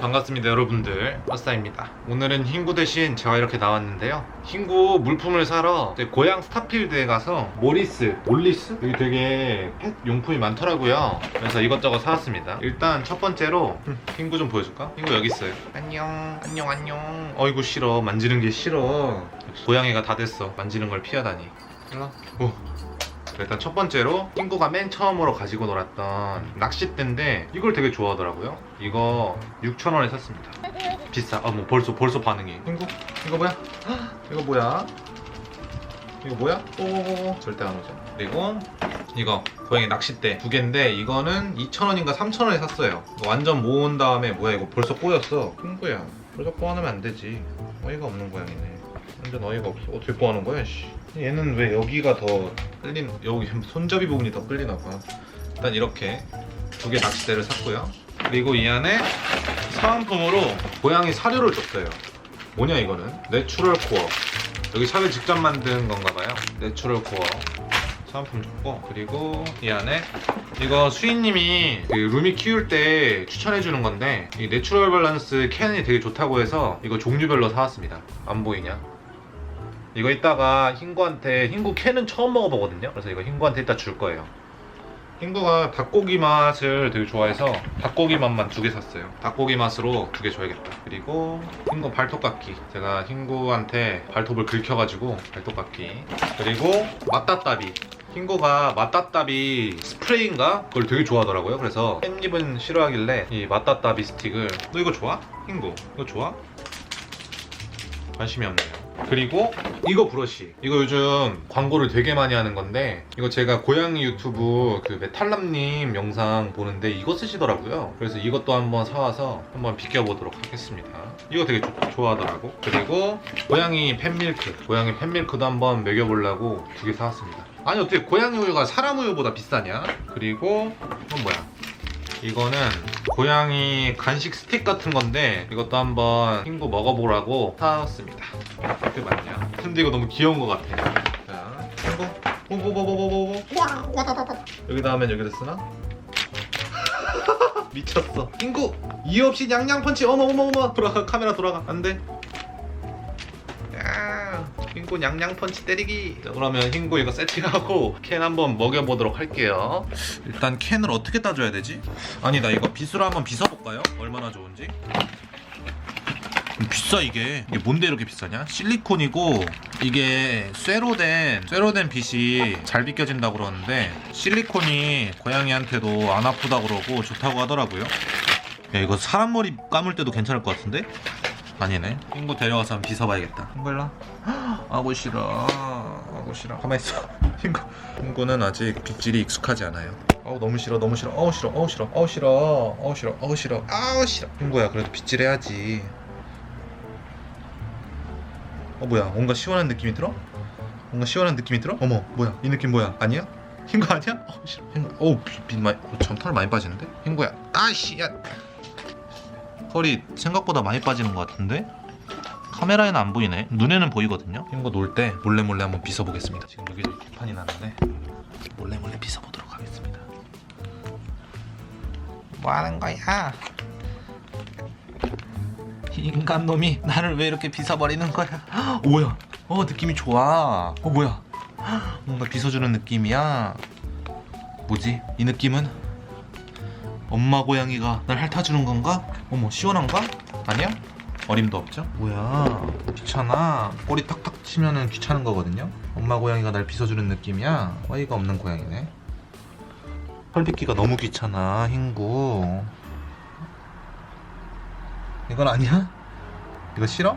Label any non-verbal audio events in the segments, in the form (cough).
반갑습니다 여러분들. 버스타입니다. 오늘은 흰구 대신 제가 이렇게 나왔는데요. 흰구 물품을 사러 고향 스타필드에 가서 모리스 몰리스? 여기 되게 펫 용품이 많더라고요. 그래서 이것저것 사왔습니다. 일단 첫 번째로 음, 흰구 좀 보여줄까? 흰구 여기 있어요. 안녕 안녕 안녕. 어이구 싫어. 만지는 게 싫어. 고양이가 다 됐어. 만지는 걸 피하다니. 일로 오 일단 첫 번째로 친구가 맨 처음으로 가지고 놀았던 낚싯대인데 이걸 되게 좋아하더라고요. 이거 6,000원에 샀습니다. 비싸. 아, 뭐 벌써 벌써 반응이. 친구? 이거 뭐야? 헉, (gasps) 이거 뭐야? 이거 뭐야? 오오오 절대 안 오죠. 그리고 이거 고양이 낚싯대 두 개인데 이거는 2,000원인가 3,000원에 샀어요. 완전 모은 다음에 뭐야 이거 벌써 꼬였어. 친구야. 벌써 꼬아놓으면 안 되지. 어이가 없는 고양이네. 완전 어이가 없어. 어떻게 꼬아놓은 거야? 씨. 얘는 왜 여기가 더 끌린 여기 손잡이 부분이 더 끌리나 봐. 일단 이렇게 두 개 낚싯대를 샀고요. 그리고 이 안에 사은품으로 고양이 사료를 줬어요. 뭐냐 이거는? 내추럴 코어. 여기 샵에 직접 만든 건가 봐요. 내추럴 코어. 사은품 줬고 그리고 이 안에 이거 수인님이 그 루미 키울 때 추천해 주는 건데 이 내추럴 밸런스 캔이 되게 좋다고 해서 이거 종류별로 사왔습니다. 안 보이냐? 이거 이따가 흰구한테 흰구 캔은 처음 먹어보거든요. 그래서 이거 흰구한테 이따 줄 거예요. 흰구가 닭고기 맛을 되게 좋아해서 닭고기 맛만 두 개 샀어요. 닭고기 맛으로 두 개 줘야겠다. 그리고 흰구 발톱 깎기. 제가 흰구한테 발톱을 긁혀가지고 발톱 깎기. 그리고 맛다따비. 흰구가 맛다따비 스프레이인가? 그걸 되게 좋아하더라고요. 그래서 깻잎은 싫어하길래 이 맛다따비 스틱을 너 이거 좋아? 흰구 이거 좋아? 관심이 없네요. 그리고 이거 브러쉬. 이거 요즘 광고를 되게 많이 하는 건데 이거 제가 고양이 유튜브 그 메탈남님 영상 보는데 이거 쓰시더라고요. 그래서 이것도 한번 사와서 한번 비껴보도록 하겠습니다. 이거 되게 좋- 좋아하더라고. 그리고 고양이 팬밀크. 고양이 팬밀크도 한번 먹여보려고 두 개 사왔습니다. 아니 어떻게 고양이 우유가 사람 우유보다 비싸냐? 그리고 이건 뭐야? 이거는 고양이 간식 스틱 같은 건데 이것도 한번 친구 먹어보라고 사왔습니다. 맞냐? 근데 이거 너무 귀여운 것 같아. 자, 친구. 오오오오오오. 여기다 하면 여기다 쓰나? (laughs) 미쳤어. 친구. 이유 없이 냥냥 펀치. 어머 어머 어머. 돌아가 카메라 돌아가. 안 돼. 야, 흰구 냥냥 펀치 때리기. 자, 그러면 흰구 이거 세팅하고 캔 한번 먹여보도록 할게요. 일단 캔을 어떻게 따줘야 되지? 아니 나 이거 빗으로 한번 빗어볼까요? 얼마나 좋은지. 비싸 이게 이게 뭔데 이렇게 비싸냐? 실리콘이고 이게 쇠로 된 쇠로 된 빗이 잘 비껴진다고 그러는데 실리콘이 고양이한테도 안 아프다 그러고 좋다고 하더라고요. 야 이거 사람 머리 감을 때도 괜찮을 것 같은데? 아니네. 친구 데려가서 한번 빗어봐야겠다. 친구 일로 와. 하고 싫어. 하고 싫어. 가만 있어. (laughs) 친구. 친구는 아직 빗질이 익숙하지 않아요. 어우 너무 싫어 너무 싫어 어우 싫어 어우 싫어 어우 싫어 어우 싫어 어우 싫어 아우 싫어 친구야 그래도 빗질 해야지 어 뭐야 뭔가 시원한 느낌이 들어? 뭔가 시원한 느낌이 들어? 어머 뭐야 이 느낌 뭐야 아니야? 흰 거 아니야? 어 싫어 흰 거 어우 빗, 빗 많이 어, 점털 많이 빠지는데? 흰 거야 아씨 야 털이 생각보다 많이 빠지는 것 같은데? 카메라에는 안 보이네 눈에는 보이거든요 흰거 놀 때 몰래 몰래 한번 빗어 보겠습니다 지금 여기도 뒷판이 나는데 몰래 몰래 빗어 보도록 하겠습니다 뭐 하는 거야? 인간 놈이 나를 왜 이렇게 빗어 버리는 거야? 헉, 뭐야? 어 느낌이 좋아. 어 뭐야? 헉, 뭔가 빗어주는 느낌이야. 뭐지? 이 느낌은 엄마 고양이가 날 핥아주는 건가? 어머 시원한가? 아니야? 어림도 없죠? 뭐야? 귀찮아. 꼬리 탁탁 치면은 귀찮은 거거든요. 엄마 고양이가 날 빗어주는 느낌이야. 어이가 없는 고양이네. 털 빗기가 너무 귀찮아, 흰구. 이건 아니야? 이거 싫어?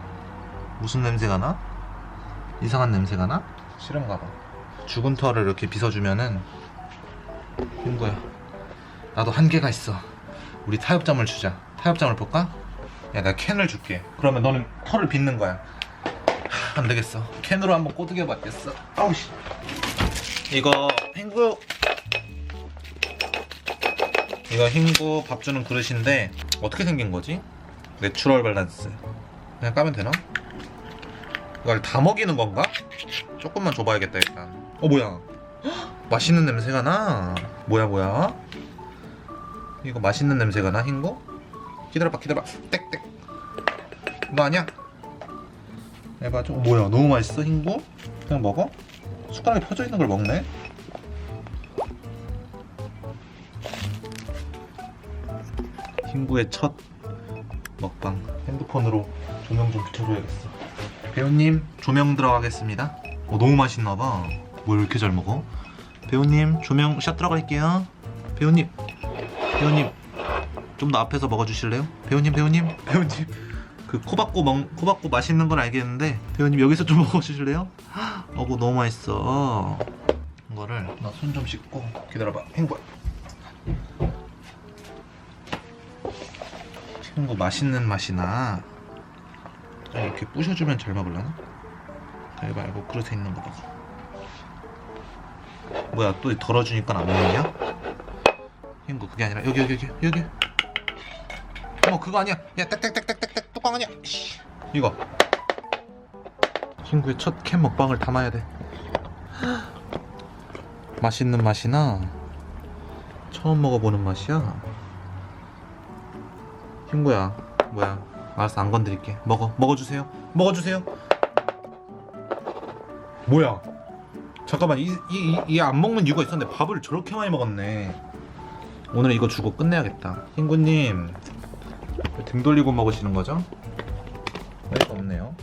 무슨 냄새가 나? 이상한 냄새가 나? 싫은가 봐. 죽은 털을 이렇게 빗어주면은 흰구야. 나도 한계가 있어. 우리 타협점을 주자. 타협점을 볼까? 야, 내가 캔을 줄게. 그러면 너는 털을 빗는 거야. 하, 안 되겠어. 캔으로 한번 꼬드겨 봤겠어. 아우 씨. 이거 흰구 이거 흰구 밥 주는 그릇인데 어떻게 생긴 거지? 내추럴 밸런스 그냥 까면 되나? 이걸 다 먹이는 건가? 조금만 줘봐야겠다 일단 어 뭐야 헉, (gasps) 맛있는 냄새가 나 뭐야 뭐야 이거 맛있는 냄새가 나 흰거? 기다려봐 기다려봐. 땡땡. 너 아니야? 해봐 좀 뭐야? 너무 맛있어? 흰구? 그냥 먹어? 숟가락에 펴져 있는 걸 먹네? 흰구의 첫 먹방. 핸드폰으로 조명 좀 비춰줘야겠어. 배우님 조명 들어가겠습니다. 어, 너무 맛있나봐. 뭘 이렇게 잘 먹어? 배우님 조명 샷 들어갈게요. 배우님 배우님 좀 더 앞에서 먹어주실래요? 배우님 배우님 (laughs) 배우님 그 코박고 먹 코박고 맛있는 건 알겠는데 배우님 여기서 좀 (laughs) 먹어주실래요? 어구 너무 맛있어 이거를 나 손 좀 씻고 기다려봐 행복 친구 맛있는 맛이 나 좀 이렇게 부셔주면 잘 먹을라나? 그래 말고 그릇에 있는 거 먹어 뭐야 또 덜어주니까 안 먹냐? hin구 그게 아니라 여기 여기 여기 여기 어머 그거 아니야. 야 땡땡땡땡땡땡 뚜껑 아니야. 씨. 이거. hin구의 첫 캔 먹방을 담아야 돼. (gasps) 맛있는 맛이 나 처음 먹어보는 맛이야. hin구야 뭐야? 알았어 안 건드릴게. 먹어 먹어주세요. 먹어주세요. 뭐야? 잠깐만 이안 먹는 이유가 있었는데 밥을 저렇게 많이 먹었네. 오늘 이거 주고 끝내야겠다. 흰구님 등 돌리고 먹으시는 거죠? 어이가 없네요.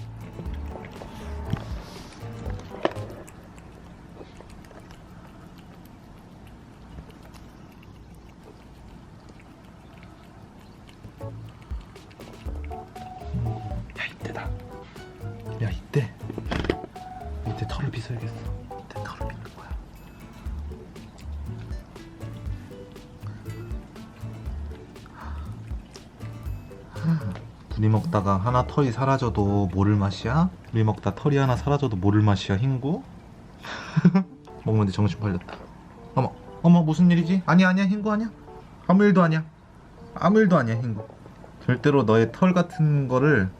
야 이때다. 야 이때. 이때 털을 빗어야겠어 분이 먹다가 하나 털이 사라져도 모를 맛이야? 우리 먹다 털이 하나 사라져도 모를 맛이야 흰구? (laughs) 먹는데 정신 팔렸다. 어머 어머 무슨 일이지? 아니야 아니야 흰구 아니야? 아무 일도 아니야. 아무 일도 아니야 흰구. 절대로 너의 털 같은 거를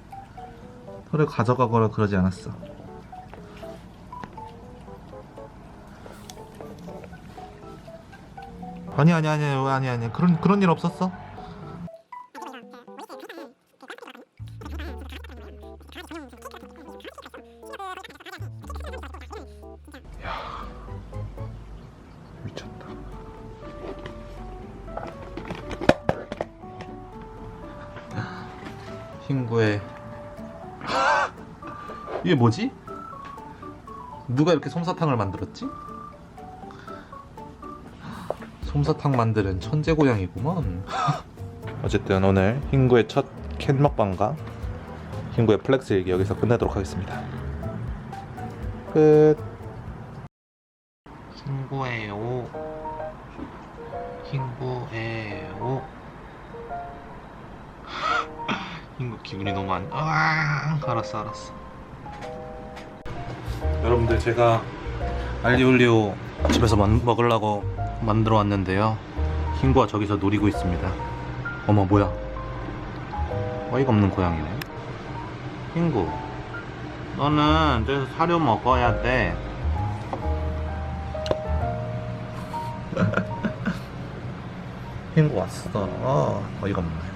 털을 가져가거나 그러지 않았어. 아니 아니 아니 아니 아니 그런 그런 일 없었어 미쳤다. 흰구의 이게 뭐지? 누가 이렇게 솜사탕을 만들었지? 솜사탕 만드는 천재 고양이구먼. 어쨌든 오늘 흰구의 첫 캔 먹방과 흰구의 플렉스 얘기 여기서 끝내도록 하겠습니다. 끝. 흰구예요. 흰구예요. 흰구 기분이 너무 안. 아, 알았어, 알았어. 여러분들 제가 알리올리오 집에서 만, 먹으려고 만들어 왔는데요. 흰구가 저기서 노리고 있습니다. 어머 뭐야? 어이가 없는 고양이네. 흰구, 너는 저기서 사료 먹어야 돼. (laughs) 흰구 왔어. 어이가 없네.